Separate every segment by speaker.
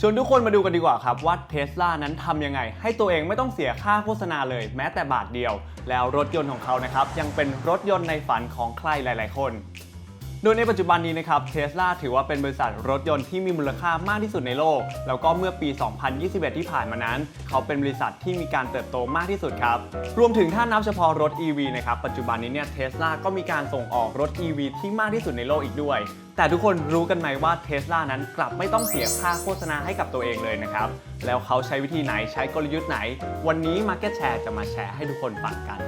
Speaker 1: ชวนทุกคนมาดูกันดีกว่าครับว่าเทสลานั้นทำยังไง ให้ตัวเองไม่ต้องเสียค่าโฆษณาเลย แม้แต่บาทเดียว แล้วรถยนต์ของเขานะครับยังเป็นรถยนต์ในฝันของใครหลาย ๆ คน โดยในปัจจุบันนี้นะครับเทสลาถือว่าเป็นบริษัทรถยนต์ที่มีมูลค่ามากที่สุดในโลก แล้วก็เมื่อปี 2021 ที่ผ่านมานั้น เขาเป็นบริษัทที่มีการเติบโตมากที่สุดครับ รวมถึงถ้านับเฉพาะรถ EV นะครับปัจจุบันนี้เนี่ยเทสลาก็มีการส่งออกรถ EV ที่มากที่สุดในโลกอีกด้วยแต่ทุกคนรู้กันไหมว่าเทสลานั้นกลับไม่ต้องเสียค่าโฆษณาให้กับตัวเองเลยนะครับ แล้วเขาใช้วิธีไหนใช้กลยุทธ์ไหน วันนี้ Market Share จะมาแชร์ให้ทุกคนฟังกัน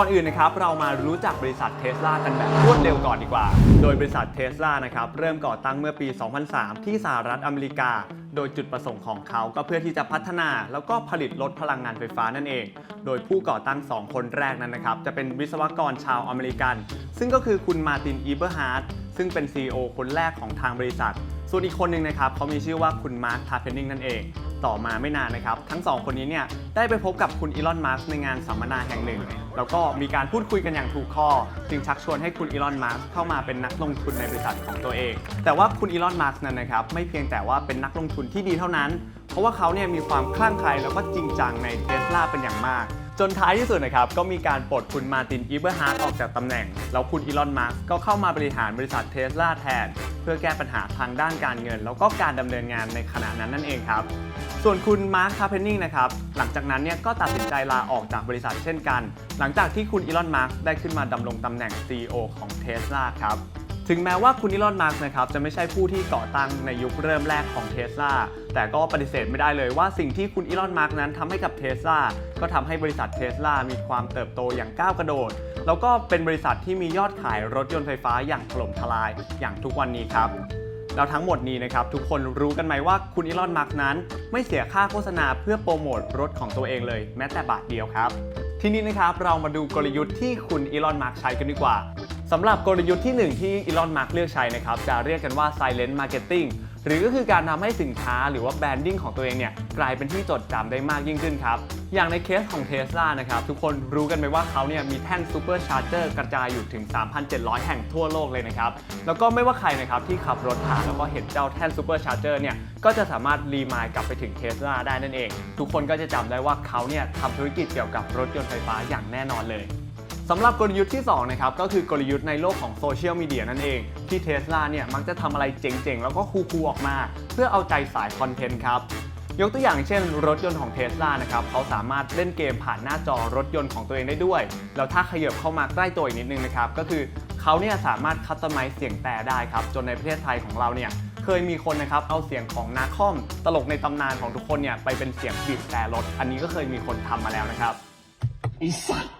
Speaker 1: ก่อนอื่นนะครับเรามารู้จักบริษัทเทสลากันแบบรวดเร็วก่อนดีกว่า โดยบริษัทเทสลานะครับเริ่มก่อตั้งเมื่อปี 2003 ที่สหรัฐอเมริกา โดยจุดประสงค์ของเขาก็เพื่อที่จะพัฒนาแล้วก็ผลิตรถพลังงานไฟฟ้านั่นเอง โดยผู้ก่อตั้ง 2 คนแรกนั้นนะครับจะเป็นวิศวกรชาวอเมริกัน ซึ่งก็คือคุณมาร์ตินอีเบอร์ฮาร์ดซึ่งเป็น CEO คนแรกของทางบริษัท ส่วนอีกคนหนึ่งนะครับเขามีชื่อว่าคุณมาร์คทาเพนนิงนั่นเอง ต่อมาไม่นานนะครับ ทั้งสองคนนี้เนี่ยได้ไปพบกับคุณอีลอนมัสในงานสัมมนาแห่งหนึ่ง แล้วก็มีการพูดคุยกันอย่างถูกคอจึงชักชวนให้คุณอีลอนมัสเข้ามาเป็นนักลงทุนในบริษัทของตัวเอง แต่ว่าคุณอีลอนมัสนั้นนะครับไม่เพียงแต่ว่าเป็นนักลงทุนที่ดีเท่านั้น เพราะว่าเขาเนี่ยมีความคลั่งไคล้แล้วก็จริงจังในเทสลาเป็นอย่างมากจนท้ายที่สุดนะครับ ก็มีการปลดคุณมาร์ตินอีเบอร์ฮาร์ดออกจากตำแหน่ง แล้วคุณอีลอนมัสก์ก็เข้ามาบริหารบริษัทเทสลาแทน พื่อแก้ปัญหาทางด้านการเงิน แล้วก็การดำเนินงานในขณะนั้นนั่นเองครับ ส่วนคุณมาร์คคาเพนนิงนะครับหลังจากนั้นเนี่ยก็ตัดสินใจลาออกจากบริษัทเช่นกัน หลังจากที่คุณอีลอนมาร์กได้ขึ้นมาดำรงตำแหน่ง CEO ของเทสลาครับ ถึงแม้ว่าคุณอีลอนมาร์กนะครับจะไม่ใช่ผู้ที่ก่อตั้งในยุคเริ่มแรกของเทสลาแต่ก็ปฏิเสธไม่ได้เลยว่าสิ่งที่คุณอีลอนมาร์กนั้นทำให้กับเทสลาก็ทำให้บริษัทเทสลามีความเติบโตอย่างก้าวกระโดด แล้วก็เป็นบริษัทที่มียอดขายรถยนต์ไฟฟ้าอย่างถล่มทลายอย่างทุกวันนี้ครับแล้วทั้งหมดนี้นะครับ ทุกคนรู้กันไหมว่าคุณอีลอนมัสก์นั้น ไม่เสียค่าโฆษณาเพื่อโปรโมทรถของตัวเองเลย แม้แต่บาทเดียวครับ ทีนี้นะครับเรามาดูกลยุทธ์ที่คุณอีลอนมัสก์ใช้กันดีกว่า สำหรับกลยุทธ์ที่หนึ่งที่อีลอนมัสก์เลือกใช้นะครับ จะเรียกกันว่า silent marketing หรือก็คือการทำให้สินค้าหรือว่าแบรนดิ้งของตัวเองเนี่ยกลายเป็นที่จดจำได้มากยิ่งขึ้นครับ อย่างในเคสของ Tesla นะครับ ทุกคนรู้กันไหมว่าเขาเนี่ยมีแท่นซูเปอร์ชาร์เจอร์กระจายอยู่ถึง 3,700 แห่งทั่วโลกเลยนะครับ แล้วก็ไม่ว่าใครนะครับที่ขับรถผ่านแล้วก็เห็นเจ้าแท่นซูเปอร์ชาร์เจอร์เนี่ยก็จะสามารถรีมายกลับไปถึง Tesla ได้นั่นเอง ทุกคนก็จะจำได้ว่าเขาเนี่ยทำธุรกิจเกี่ยวกับรถยนต์ไฟฟ้าอย่างแน่นอนเลย สำหรับกลยุทธ์ที่2นะครับก็คือกลยุทธ์ในโลกของโซเชียลมีเดียนั่นเอง ที่เทสลาเนี่ยมักจะทำอะไรเจ๋งๆ แล้วก็คูลๆออกมา เพื่อเอาใจสายคอนเทนต์ครับยกตัวอย่างเช่น รถยนต์ของเทสลานะครับเขาสามารถเล่นเกมผ่านหน้าจอรถยนต์ของตัวเองได้ด้วย แล้วถ้าขยับเข้ามาใกล้ตัวอีกนิดนึงนะครับก็คือเขาเนี่ยสามารถคัสตอมไมซ์เสียงแต่ได้ครับ จนในประเทศไทยของเราเนี่ยเคยมีคนนะครับเอาเสียงของนาคอม ตลกในตำนานของทุกคนเนี่ยไปเป็นเสียงบีบแต่รถ อันนี้ก็เคยมีคนทำมาแล้วนะครับอีสัต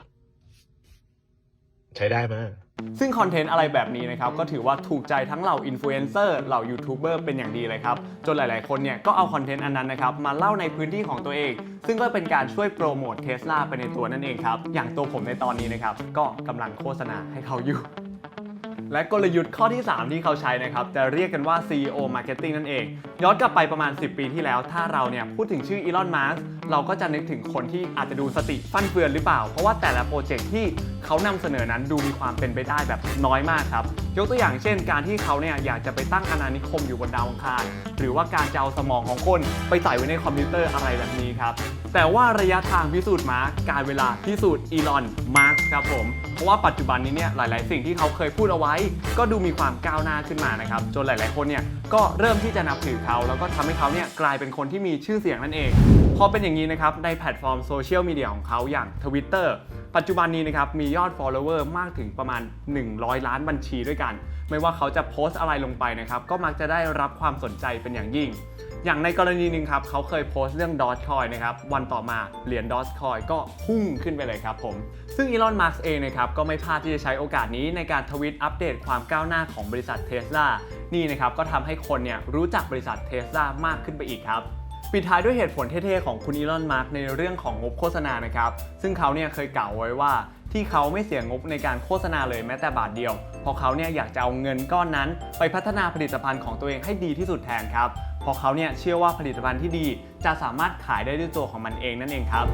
Speaker 2: ใช้ได้มาก
Speaker 1: ซึ่งคอนเทนต์อะไรแบบนี้นะครับ ก็ถือว่าถูกใจทั้งเหล่าอินฟลูเอนเซอร์เหล่ายูทูบเบอร์เป็นอย่างดีเลยครับ จนหลาย ๆ คนเนี่ยก็เอาคอนเทนต์อันนั้นนะครับ มาเล่าในพื้นที่ของตัวเอง ซึ่งก็เป็นการช่วยโปรโมทเทสลาไปในตัวนั่นเองครับ อย่างตัวผมในตอนนี้นะครับ ก็กำลังโฆษณาให้เขาอยู่ และกลยุทธ์ข้อที่ 3 ที่เขาใช้นะครับ จะเรียกกันว่า CEO Marketing นั่นเอง ย้อนกลับไปประมาณ 10 ปีที่แล้ว ถ้าเราเนี่ยพูดถึงชื่ออีลอนมัสเราก็จะนึกถึงคนที่อาจจะดูสติฟั่นเฟือนหรือเปล่า เพราะว่าแต่ละโปรเจกต์ที่เขานำเสนอนั้นดูมีความเป็นไปได้แบบน้อยมากครับ ยกตัวอย่างเช่น การที่เขาเนี่ยอยากจะไปตั้งอาณานิคมอยู่บนดาวอังคาร หรือว่าการจะเอาสมองของคนไปใส่ไว้ในคอมพิวเตอร์อะไรแบบนี้ครับแต่ว่าระยะทางพิสูจน์มาร์กการเวลาพิสูจน์อีลอนมาร์กครับผม เพราะว่าปัจจุบันนี้เนี่ยหลาย ๆ สิ่งที่เขาเคยพูดเอาไว้ ก็ดูมีความก้าวหน้าขึ้นมานะครับ จนหลาย ๆ คนเนี่ยก็เริ่มที่จะนับถือเขา แล้วก็ทำให้เขาเนี่ยกลายเป็นคนที่มีชื่อเสียงนั่นเอง พอเป็นอย่างนี้นะครับในแพลตฟอร์มโซเชียลมีเดียของเขาอย่าง Twitter ปัจจุบันนี้นะครับมียอด follower มากถึงประมาณ 100 ล้านบัญชีด้วยกัน ไม่ว่าเขาจะโพสต์อะไรลงไปนะครับก็มักจะได้รับความสนใจเป็นอย่างยิ่ง อย่างในกรณีหนึ่งครับเขาเคยโพสต์เรื่อง Dogecoin นะครับวันต่อมาเหรียญ Dogecoin ก็พุ่งขึ้นไปเลยครับผม ซึ่งอีลอนมัสก์เองนะครับก็ไม่พลาดที่จะใช้โอกาสนี้ในการทวิตอัปเดตความก้าวหน้าของบริษัทเทสลานี่นะครับก็ทำให้คนเนี่ยรู้จักบริษัทเทสลามากขึ้นไปอีกครับ ปิดท้ายด้วยเหตุผลเท่ๆของคุณอีลอน มาร์กในเรื่องของงบโฆษณานะครับ ซึ่งเขาเนี่ยเคยกล่าวไว้ว่าที่เขาไม่เสียงบในการโฆษณาเลยแม้แต่บาทเดียว เพราะเขาเนี่ยอยากจะเอาเงินก้อนนั้น ไปพัฒนาผลิตภัณฑ์ของตัวเองให้ดีที่สุดแทนครับ เพราะเขาเนี่ยเชื่อว่าผลิตภัณฑ์ที่ดีจะสามารถขายได้ด้วยตัวของมันเองนั่นเองครับ